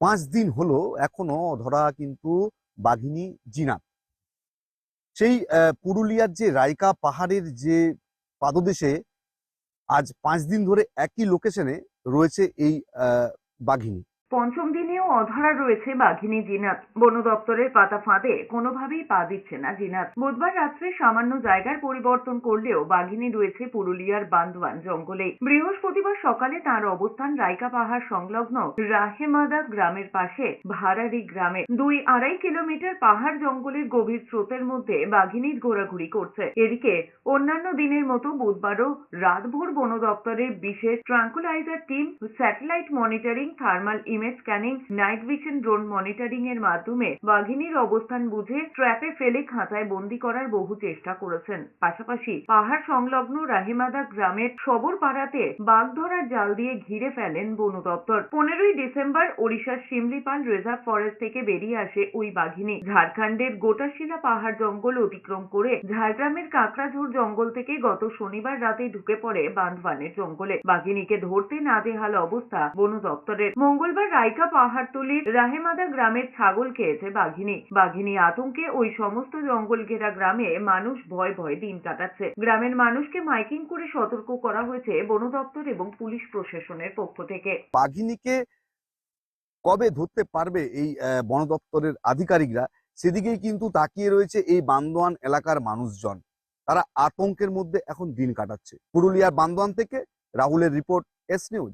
পাঁচ দিন হলো এখনও ধরা কিন্তু বাঘিনী জিনাত। সেই পুরুলিয়ার যে রায়কা পাহাড়ের যে পাদদেশে আজ পাঁচ দিন ধরে একই লোকেশনে রয়েছে এই বাঘিনী। পঞ্চম দিনেও অধরা রয়েছে বাঘিনী জিনাত। বন দপ্তরের পাতা ফাঁদে কোনোভাবেই পা দিচ্ছে না জিনাত। বুধবার রাত্রে সামান্য জায়গার পরিবর্তন করলেও বাঘিনী রয়েছে পুরুলিয়ার বান্দওয়ান জঙ্গলে। বৃহস্পতিবার সকালে তার অবস্থান রাইকা পাহাড় সংলগ্ন রাহেমাদা গ্রামের পাশে ভারারি গ্রামে। দুই আড়াই কিলোমিটার পাহাড় জঙ্গলের গভীর স্রোতের মধ্যে বাঘিনীর ঘোরাঘুরি করছে। এদিকে অন্যান্য দিনের মতো বুধবারও রাতভর বন দপ্তরের বিশেষ tranquilizer team satellite monitoring thermal image scanning night vision drone monitoring এর মাধ্যমে বাঘিনীর অবস্থান বুঝে ট্র্যাপে ফেলে খাঁচায় বন্দি করার বহু চেষ্টা করেছেন। পাশাপাশি পাহাড় সংলগ্ন রাহিমাদা গ্রামের সবর পাড়াতে বাঘ ধরার জাল দিয়ে ঘিরে ফেলেন বন দপ্তর। পনেরোই ডিসেম্বর ওড়িশার শিমলিপাল রিজার্ভ ফরেস্ট থেকে বেরিয়ে আসে ওই বাঘিনী। ঝাড়খণ্ডের গোটাশিলা পাহাড় জঙ্গল অতিক্রম করে ঝাড়গ্রামের কাকড়াঝোড় জঙ্গল থেকে গত শনিবার রাতে ঢুকে পড়ে বান্ধবানের জঙ্গলে। বাঘিনীকে ধরতে না দেহাল অবস্থা বন দপ্তরের। মঙ্গলবার রাইকা পাহাড়তলির রাহেমাদা গ্রামের ছাগল খেয়েছে বাঘিনী। বাঘিনী আতঙ্কে ওই সমস্ত জঙ্গল ঘেরা গ্রামে মানুষ ভয় ভয় দিন কাটাচ্ছে। গ্রামের মানুষকে মাইকিং করে সতর্ক করা হয়েছে বন দপ্তর এবং পুলিশ প্রশাসনের পক্ষ থেকে। বাঘিনীকে কবে ধরতে পারবে এই বন দপ্তরের আধিকারিকরা? সেদিকেই কিন্তু তাকিয়ে রয়েছে এই বান্দোয়ান এলাকার মানুষজন। তারা আতঙ্কের মধ্যে এখন দিন কাটাচ্ছে। পুরুলিয়ার বান্দোয়ান থেকে রাহুলের রিপোর্ট এস নিউজ।